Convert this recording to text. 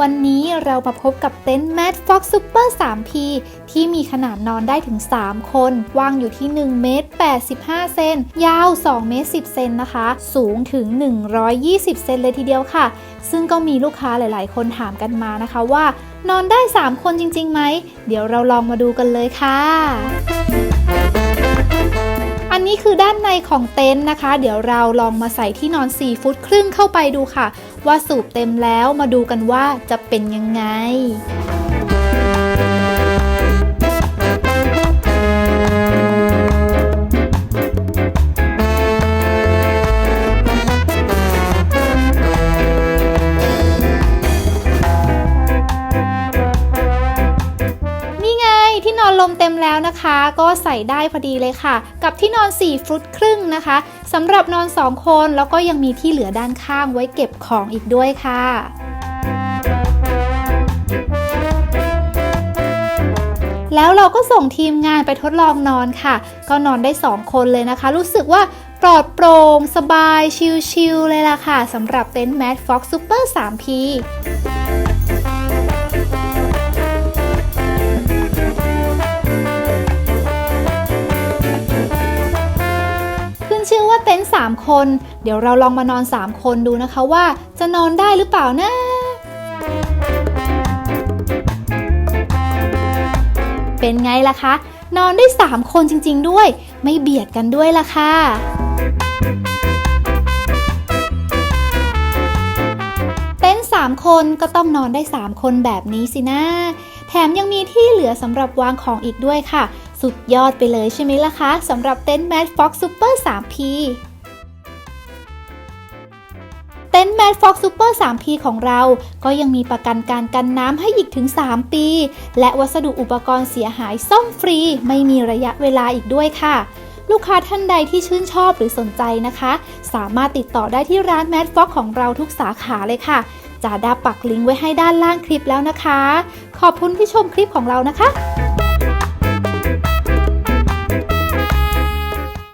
วันนี้เรามาพบกับเต็นท์ Mad Fox Super 3P ที่มีขนาดนอนได้ถึง 3 คน วางอยู่ที่ 1 เมตร 85 เซน ยาว 2 เมตร 10 เซนนะคะ สูงถึง 120 เซนเลยทีเดียวค่ะ ซึ่งก็มีลูกค้าหลาย ๆ คนถามกันมานะคะว่านอนได้ 3 คนจริงๆไหม เดี๋ยวเราลองมาดูกันเลยค่ะ อันนี้คือด้านในของเต็นท์นะคะ เดี๋ยวเราลองมาใส่ที่นอน 4 ฟุตครึ่งเข้าไปดูค่ะ ว่าสูบเต็มแล้วมาดูกันว่าจะเป็นยังไง ลมเต็มแล้วนะคะ ก็ใส่ได้พอดีเลยค่ะ กับที่นอน 4 ฟุตครึ่งนะคะสำหรับนอน 2 คนแล้วก็ยังมีที่เหลือด้านข้างไว้เก็บของอีกด้วยค่ะแล้วเราก็ส่งทีมงานไปทดลองนอนค่ะ ก็นอนได้ 2 คนเลยนะคะ รู้สึกว่าปลอดโปร่งสบายชิลๆเลยล่ะค่ะสำหรับเต็นท์ Mad Fox Super 3P เต็นท์3คน เดี๋ยวเราลองมานอน 3 คนดูนะคะว่าจะนอนได้หรือเปล่านะเป็นไงล่ะคะ นอนได้ 3 คนจริง ๆ ด้วย ไม่เบียดกันด้วยล่ะค่ะ เต็นท์3คนก็ต้องนอนได้ 3 คนแบบนี้สินะ แถมยังมีที่เหลือสำหรับวางของอีกด้วยค่ะ สุดยอดไปเลยใช่ไหมล่ะคะสำหรับเต็นท์ Mad Fox Super 3P เต็นท์ Mad Fox Super 3P ของเรา ก็ยังมีประกันการกันน้ำให้อีกถึง 3 ปี และวัสดุอุปกรณ์เสียหายซ่อมฟรี ไม่มีระยะเวลาอีกด้วยค่ะ ลูกค้าท่านใดที่ชื่นชอบหรือสนใจนะคะ สามารถติดต่อได้ที่ร้าน Mad Fox ของเราทุกสาขาเลยค่ะจาดาปักลิงก์ไว้ให้ด้านล่างคลิปแล้วนะคะ ขอบคุณที่ชมคลิปของเรานะคะ